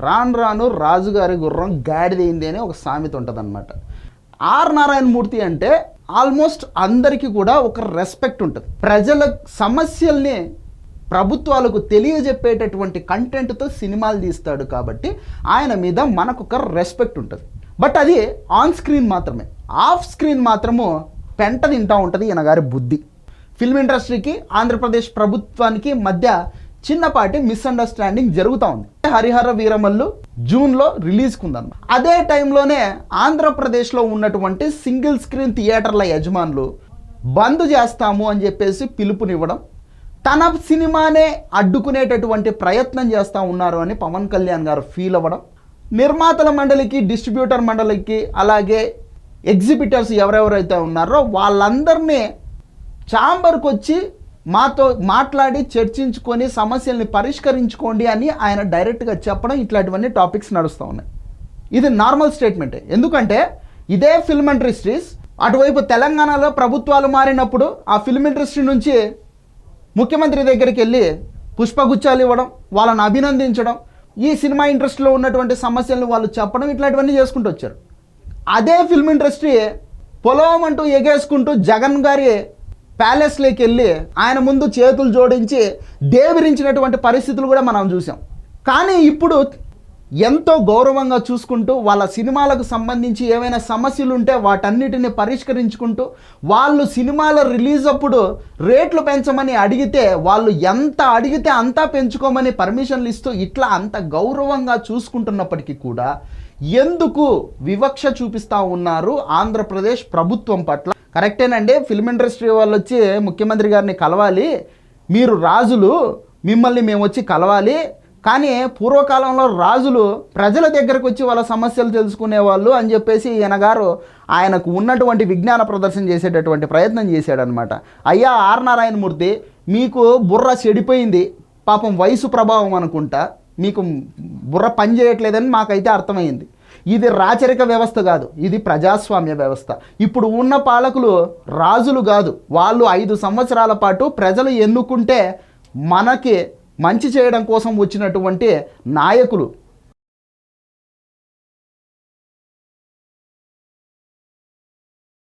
రాను రాను రాజుగారి గుర్రం గాడిదైంది అని ఒక సామెత ఉంటుందన్నమాట. ఆర్ నారాయణమూర్తి అంటే ఆల్మోస్ట్ అందరికీ కూడా ఒక రెస్పెక్ట్ ఉంటుంది. ప్రజల సమస్యల్ని ప్రభుత్వాలకు తెలియజెప్పేటటువంటి కంటెంట్తో సినిమాలు తీస్తాడు కాబట్టి ఆయన మీద మనకు ఒక రెస్పెక్ట్ ఉంటుంది. బట్ అది ఆన్ స్క్రీన్ మాత్రమే. ఆఫ్ స్క్రీన్ మాత్రము పెంట తింటా ఉంటుంది ఈయన గారి బుద్ధి. ఫిల్మ్ ఇండస్ట్రీకి ఆంధ్రప్రదేశ్ ప్రభుత్వానికి మధ్య చిన్నపాటి మిస్అండర్స్టాండింగ్ జరుగుతూ ఉంది. హరిహర వీరమల్లు జూన్లో రిలీజ్కి ఉందన్నమాట అదే టైంలోనే ఆంధ్రప్రదేశ్లో ఉన్నటువంటి సింగిల్ స్క్రీన్ థియేటర్ల యజమానులు బంద్ చేస్తాము అని చెప్పేసి పిలుపునివ్వడం తన సినిమానే అడ్డుకునేటటువంటి ప్రయత్నం చేస్తూ ఉన్నారు అని పవన్ కళ్యాణ్ గారు ఫీల్ అవ్వడం నిర్మాతల మండలికి డిస్ట్రిబ్యూటర్ మండలికి అలాగే ఎగ్జిబిటర్స్ ఎవరెవరైతే ఉన్నారో వాళ్ళందరినీ ఛాంబర్కి వచ్చి మాతో మాట్లాడి చర్చించుకొని సమస్యల్ని పరిష్కరించుకోండి అని ఆయన డైరెక్ట్గా చెప్పడం ఇట్లాంటివన్నీ టాపిక్స్ నడుస్తూ ఉన్నాయి. ఇది నార్మల్ స్టేట్మెంటే. ఎందుకంటే ఇదే ఫిల్మ్ ఇండస్ట్రీస్ అటువైపు తెలంగాణలో ప్రభుత్వాలు మారినప్పుడు ఆ ఫిల్మ్ ఇండస్ట్రీ నుంచి ముఖ్యమంత్రి దగ్గరికి వెళ్ళి పుష్పగుచ్చాలు ఇవ్వడం వాళ్ళని అభినందించడం ఈ సినిమా ఇండస్ట్రీలో ఉన్నటువంటి సమస్యలను వాళ్ళు చెప్పడం ఇట్లాంటివన్నీ చేసుకుంటూ వచ్చారు. అదే ఫిల్మ్ ఇండస్ట్రీ పొలం అంటూ ఎగేసుకుంటూ జగన్ గారి ప్యాలెస్లోకి వెళ్ళి ఆయన ముందు చేతులు జోడించి దేవిరించినటువంటి పరిస్థితులు కూడా మనం చూసాం. కానీ ఇప్పుడు ఎంతో గౌరవంగా చూసుకుంటూ వాళ్ళ సినిమాలకు సంబంధించి ఏమైనా సమస్యలు ఉంటే వాటన్నిటిని పరిష్కరించుకుంటూ వాళ్ళు సినిమాల రిలీజ్ అప్పుడు రేట్లు పెంచమని అడిగితే వాళ్ళు ఎంత అడిగితే అంతా పెంచుకోమని పర్మిషన్లు ఇస్తూ ఇట్లా అంత గౌరవంగా చూసుకుంటున్నప్పటికీ కూడా ఎందుకు వివక్ష చూపిస్తూ ఉన్నారు ఆంధ్రప్రదేశ్ ప్రభుత్వం పట్ల? కరెక్టేనండి. ఫిల్మ్ ఇండస్ట్రీ వాళ్ళు వచ్చి ముఖ్యమంత్రి గారిని కలవాలి. మీరు రాజులు మిమ్మల్ని మేము వచ్చి కలవాలి. కానీ పూర్వకాలంలో రాజులు ప్రజల దగ్గరకు వచ్చి వాళ్ళ సమస్యలు తెలుసుకునేవాళ్ళు అని చెప్పేసి ఈయన గారు ఆయనకు ఉన్నటువంటి విజ్ఞాన ప్రదర్శన చేసేటటువంటి ప్రయత్నం చేశాడనమాట అయ్యా ఆర్ నారాయణమూర్తి మీకు బుర్ర చెడిపోయింది. పాపం వయసు ప్రభావం అనుకుంటా. మీకు బుర్ర పని చేయట్లేదని మాకైతే అర్థమైంది. ఇది రాచరిక వ్యవస్థ కాదు ఇది ప్రజాస్వామ్య వ్యవస్థ. ఇప్పుడు ఉన్న పాలకులు రాజులు కాదు వాళ్ళు ఐదు సంవత్సరాల పాటు ప్రజలు ఎన్నుకుంటే మనకి మంచి చేయడం కోసం వచ్చినటువంటి నాయకులు.